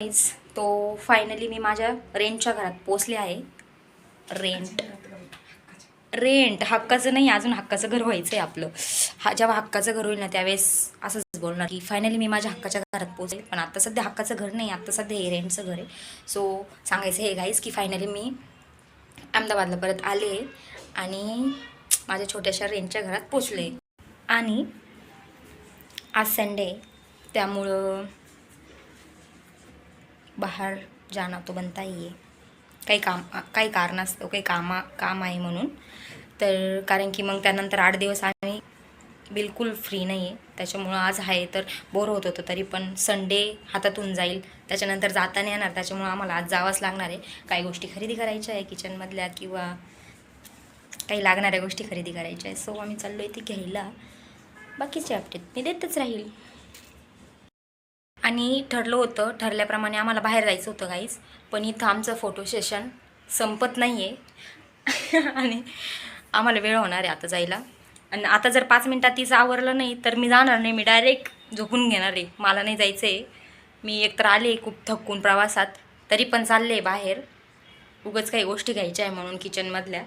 Guys तो finally मी माझ्या रेंटच्या घरात पोचले आहे. रेंट रेंट हक्काचं नाही अजून हक्काचं घर व्हायचं आहे आपलं. हा जेव्हा हक्काचं घर होईल ना त्यावेळेस असंच बोलणार की फायनली मी माझ्या हक्काच्या घरात पोचले पण आता सध्या हक्काचं घर नाही आता सध्या हे रेंटचं घर आहे. सो सांगायचं हे गाईज की फायनली मी अहमदाबादला परत आले आणि माझ्या छोट्याशा रेंटच्या घरात पोचले आणि आज संडे त्यामुळं बाहेर जाना तो बनता ही आहे काही काम काही कारणास्तव काही कामा काम आहे म्हणून. तर कारण की मग त्यानंतर आठ दिवस आम्ही बिलकुल फ्री नाही आहे त्याच्यामुळं आज आहे तर बोर होत होतं तरी पण संडे हातातून जाईल. त्याच्यानंतर जाता नाही येणार. त्याच्यामुळं आम्हाला आज जावंच लागणार आहे. काही गोष्टी खरेदी करायच्या आहे किचनमधल्या किंवा काही लागणाऱ्या गोष्टी खरेदी करायच्या आहे. सो आम्ही चाललो आहे ती घ्यायला. बाकीचे अपडेट मी देतच राहील. आणि ठरलं होतं ठरल्याप्रमाणे आम्हाला बाहेर जायचं होतं गाईज पण इथं आमचं फोटो सेशन संपत नाही आहे आणि आम्हाला वेळ होणार आहे आता जायला. आणि आता जर पाच मिनटात तिचं आवरलं नाही तर मी जाणार नाही. मी डायरेक्ट झोपून घेणार आहे. मला नाही जायचं आहे मी एकतर आले खूप थकून प्रवासात. तरी पण चालले बाहेर. उगच काही गोष्टी घ्यायच्या आहे म्हणून किचनमधल्या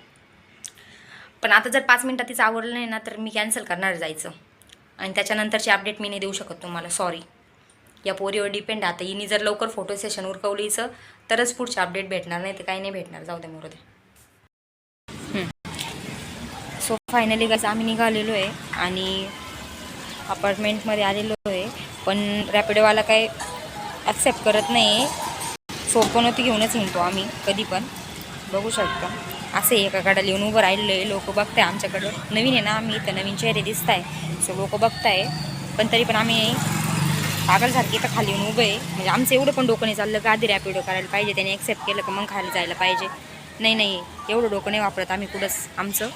पण आता जर पाच मिनटात तिचं आवरलं नाही ना तर मी कॅन्सल करणार जायचं. आणि त्याच्यानंतरची अपडेट मी नाही देऊ शकत तुम्हाला. सॉरी या पोरीवर डिपेंड आता हिनी जर लवकर फोटो सेशन उरकवलीचं तरच पुढचे अपडेट भेटणार. नाही तर काही नाही भेटणार. जाऊ दे मोरू दे. सो फायनली कसं आम्ही निघालेलो आहे आणि अपार्टमेंटमध्ये आलेलो आहे. पण रॅपिडोवाला काय ॲक्सेप्ट करत नाही सोपनवती घेऊनच हिंडतो आम्ही कधी पण. बघू शकता. असे एका गाड्याला येऊन उभं राहिलेलं आहे. लोक बघताय आमच्याकडं. नवीन आहे ना आम्ही इथं नवीन चेहरे दिसत आहे सो लोक बघताय. पण तरी पण आम्ही पागलसारखी तर खाली येऊन उभं आहे. म्हणजे आमचं एवढं पण डोकं नाही चाललं का आधी रॅपिडो करायला पाहिजे त्याने ॲक्सेप्ट केलं का मग खाली जायला पाहिजे. नाही नाही एवढं डोकं नाही वापरत आम्ही कुठंच आमचं.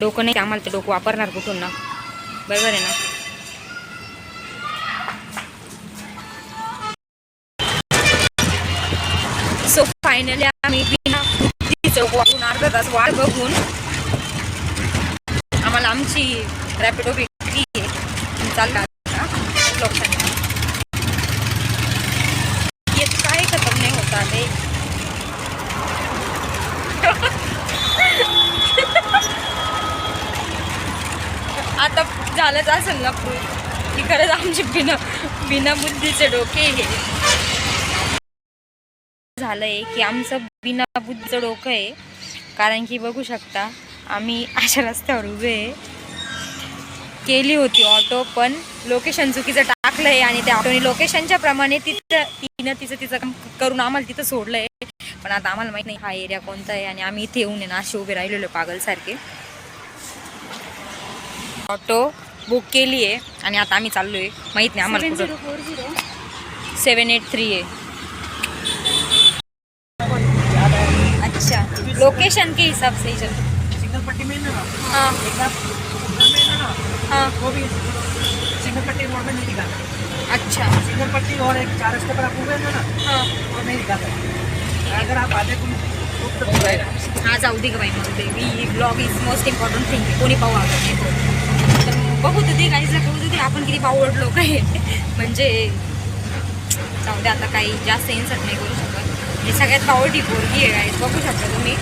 डोकं नाही आम्हाला ते डोकं वापरणार कुठून ना. बरोबर आहे ना? सो फायनली आम्ही बिना चौक अर्धा तास वाट बघून आम्हाला आमची रॅपिडो भेटली आहे लोकांना. येत काय खतम नाही होता ते आता झालंच असेल ना प्रूफ की खरंच आमचे बिना बिना बुद्धीचे डोके हे. झालंय की आमचं बिना बुद्धीचं डोकं आहे. कारण की बघू शकता आम्ही अशा रस्त्यावर उभे आहे. केली होती ऑटो पण लोकेशन चुकीचं टाकलं आहे आणि त्या ऑटोने लोकेशनच्या प्रमाणे तिथं तिनं तिचं तिचं काम करून आम्हाला तिथं सोडलं आहे. पण आता आम्हाला माहीत नाही हा एरिया कोणता आहे आणि आम्ही इथे येऊन ना असे उभे राहिलेलो पागलसारखे. ऑटो बुक केली आहे आणि आता आम्ही चाललो आहे माहीत नाही आम्हाला कुठं. सेवन एट थ्री आहे. अच्छा. लोकेशन के हिसाब से ही चल सिंगल पट्टी में ना? हाँ. है। वो भी सिंगल पट्टी रोड में नहीं दिखाता अच्छा। सिंगल पट्टी और एक चार रस्ते पर आप हुए ना हाँ। वो नहीं दिखाता अगर आप आधे को तो हो जाऊ दे ग बाई मग ते मी blog is most important thing कोणी पाहू आपण नाही तो. तर बघू दे गाईजला कळू दे आपण किती पावड लोक आहे म्हणजे जाऊ दे आता काही जास्त इन्सर्ट नाही करू शकत. हे सगळ्यात पावडी पोरगी आहे बघू शकता तुम्ही.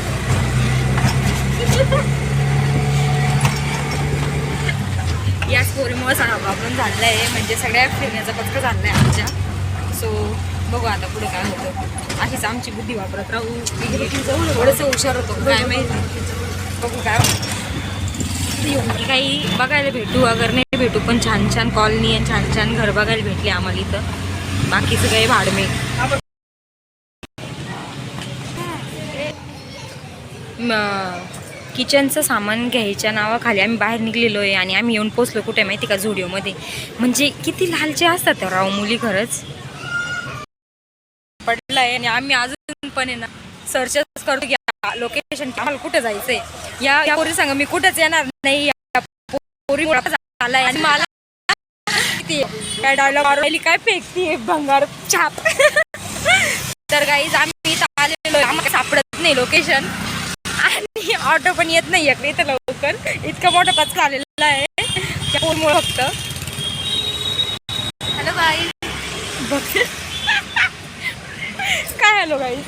पोरीमुळे सगळा प्रॉब्लेम झालेला आहे म्हणजे सगळ्या फिरण्याचा पत्र झालेला आहे आमच्या. सो बघू आता पुढे काय होतं. अशीच आमची बुद्धी वापरत राहू. थोडंसं हुशार होतो. काय माहिती? बघू काय होतं. काही बघायला भेटू. अगर नाही भेटू पण छान छान कॉलनी आणि छान छान घर बघायला भेटले आम्हाला इथं. बाकीचं काही भाडमे किचनचं सामान घ्यायच्या नावाखाली आम्ही बाहेर निघलेलो आहे आणि आम्ही येऊन पोचलो कुठे माहिती का झुडिओमध्ये. म्हणजे किती लालचे असतात राव मुली खरंच. पडलाय आणि आम्ही अजून पण आहे ना सर्चच करतो की लोकेशन आम्हाला कुठं जायचंय. या या पोरी सांग मी कुठंच येणार नाही. पोरी झालाय आणि मला काय डायलॉग आली काय फेकती भंगार छाप. तर काही आम्ही आलेलो आम्हाला सापडत नाही लोकेशन ऑटो पण येत नाही इकडे इथं लवकर. इतकं मोठं पचका आलेला आहे. त्या पोरमुळं फक्त. हॅलो बाई. फक्त काय हॅलो गाईज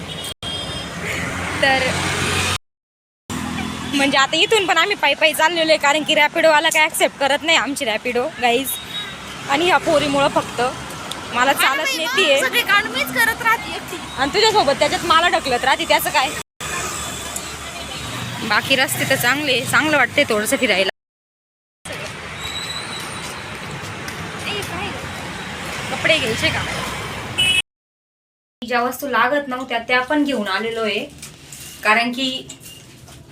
तर म्हणजे आता इथून पण आम्ही पायी पायी चाललेलो आहे कारण की रॅपिडोवाला काय ॲक्सेप्ट करत नाही आमची रॅपिडो गाईज आणि ह्या पोरीमुळं फक्त. मला चालत एकटी आणि तुझ्यासोबत त्याच्यात मला ढकलत राहते त्याचं काय? बाकी रस्ते तर चांगले चांगलं वाटते थोडंसं फिरायला. कपडे घ्यायचे का? ज्या वस्तू लागत नव्हत्या त्या पण घेऊन आलेलो आहे. कारण की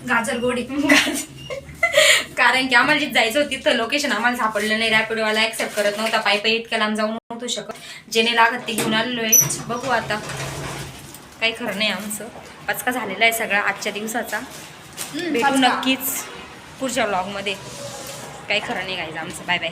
गाजर गोडी कारण की आम्हाला जिथे जायचं होतं तिथं लोकेशन आम्हाला सापडलं नाही. रॅपिडोवाला ऍक्सेप्ट करत नव्हता. पायी पायी इतक्या लांब जाऊन नव्हतो शकत. जेणे लागत ते घेऊन आलेलो आहे. बघू आता. काही खरं नाही आमचं. पचका झालेला आहे सगळा आजच्या दिवसाचा. भेटू नक्कीच पुढच्या ब्लॉगमध्ये काही खरं नाही गायचं आमचं बाय बाय